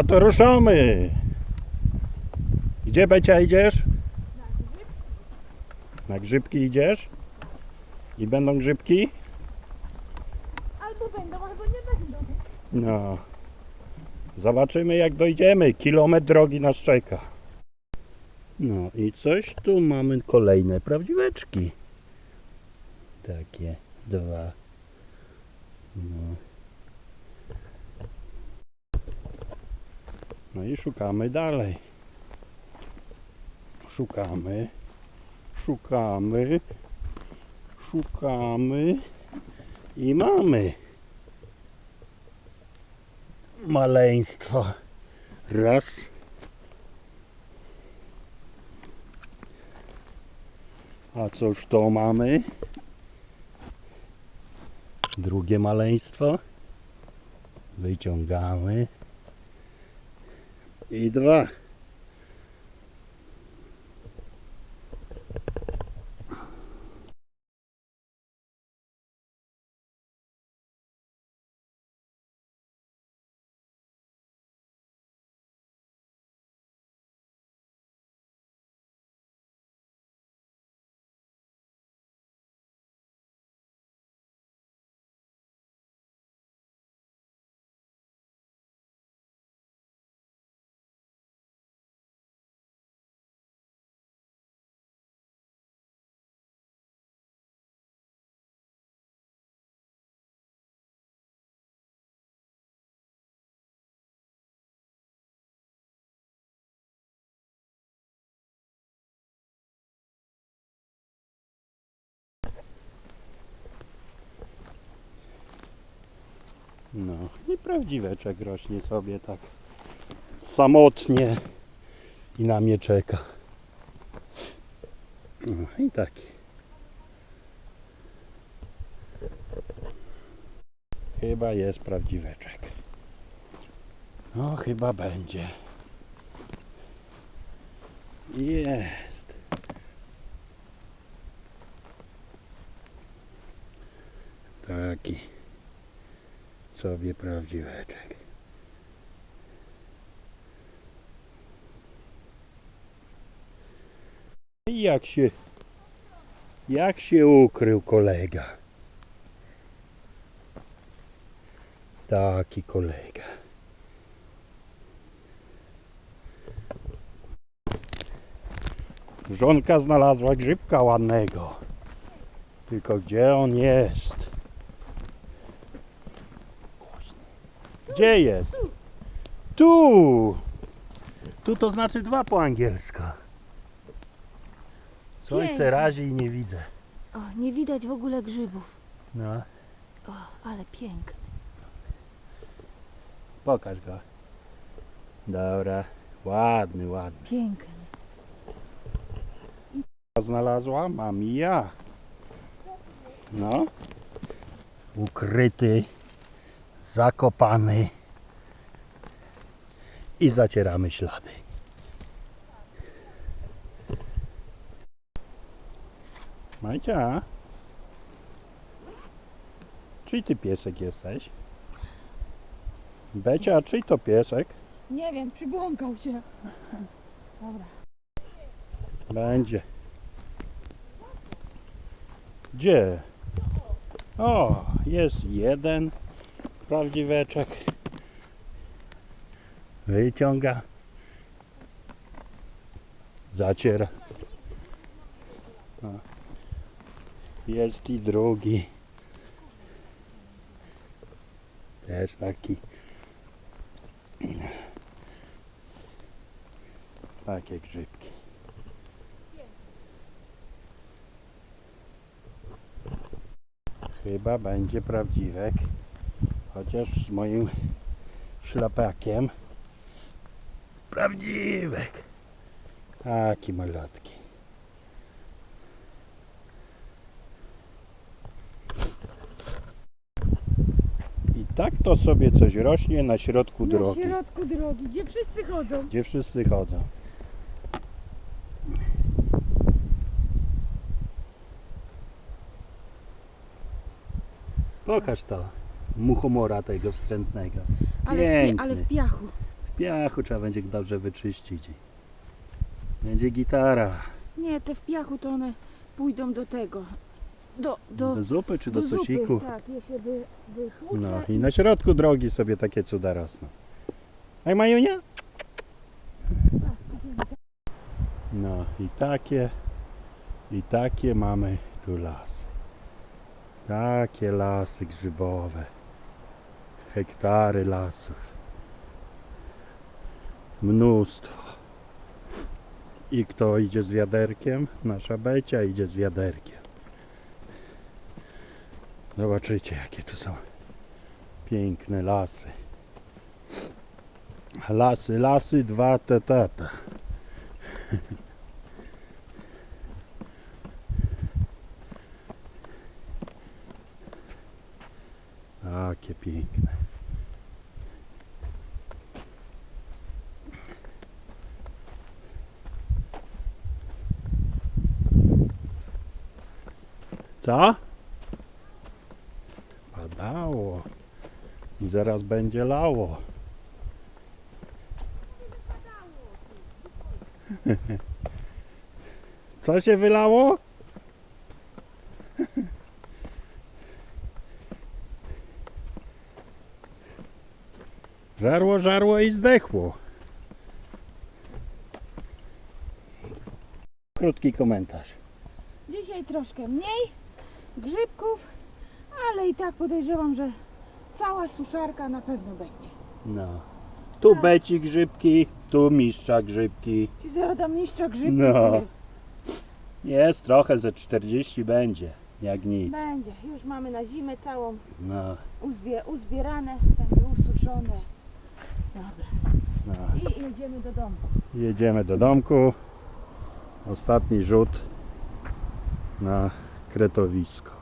No to ruszamy. Gdzie Becia idziesz? Na grzybki idziesz? I będą grzybki? Albo będą, albo nie będą. No. Zobaczymy jak dojdziemy. Kilometr drogi nas czeka. No i coś tu mamy kolejne prawdziweczki. Takie dwa. No. No i szukamy dalej. Szukamy. Szukamy. Szukamy. I mamy maleństwo. Raz. A cóż to mamy? Drugie maleństwo. Wyciągamy. I dwa. No i prawdziweczek rośnie sobie tak samotnie i na mnie czeka. No i taki. Chyba jest prawdziweczek. No chyba będzie. Jest. Taki sobie prawdziweczek. I jak się jak się ukrył kolega. Taki kolega. Żonka znalazła grzybka ładnego. Tylko gdzie on jest? Gdzie jest? Tu! Tu to znaczy dwa po angielsku. Słońce Pięknie. razi i nie widzę. O, nie widać w ogóle grzybów. No, O, ale piękny. pokaż go. Dobra, ładny, ładny. Piękny. Znalazła? Mam i ja. No. Ukryty, zakopany. I zacieramy ślady. Majcia. Czyj ty piesek jesteś? Becia, czyj to piesek? Nie wiem, przybłąkał cię. Dobra. Będzie. Gdzie? O, jest jeden prawdziweczek. Wyciąga. Zaciera. Jest i drugi. Też taki. Takie grzybki. Chyba będzie prawdziwek. Chociaż z moim szlapakiem. Prawdziwek. Taki malutki. I tak to sobie coś rośnie na środku Na drogi, środku drogi, gdzie wszyscy chodzą. gdzie wszyscy chodzą. Pokaż to muchomora tego wstrętnego. Ale w, pi- Piękny. ale w piachu. W piachu trzeba będzie dobrze wyczyścić. i Będzie gitara. Nie, te w piachu to one pójdą do tego. Do, do, Do zupy czy do, do zupy. sosiku? Tak, je się wy, wychłucze No i i na środku drogi sobie takie cuda rosną. A Majunia? No i takie, i takie mamy tu lasy. Takie lasy grzybowe. Hektary lasów. Mnóstwo. I kto idzie z wiaderkiem? Nasza Becia idzie z wiaderkiem. Zobaczycie jakie tu są piękne lasy. Lasy, lasy, dwa tetata. Takie piękne. Co? Padało. I zaraz będzie lało. Co się wylało? Żarło, żarło i zdechło. Krótki komentarz. Dzisiaj troszkę mniej grzybków, ale i tak podejrzewam, że cała suszarka na pewno będzie. No. Tu Tak. beci grzybki, tu mistrza grzybki. Ci zaraz dam mistrza grzybki. No. Jest trochę, ze 40 będzie, jak nic. Będzie. Już mamy na zimę całą No, uzbie, uzbierane, będzie ususzone. Dobra. no. I jedziemy do domu. Jedziemy do domku. Ostatni rzut na kretowisko.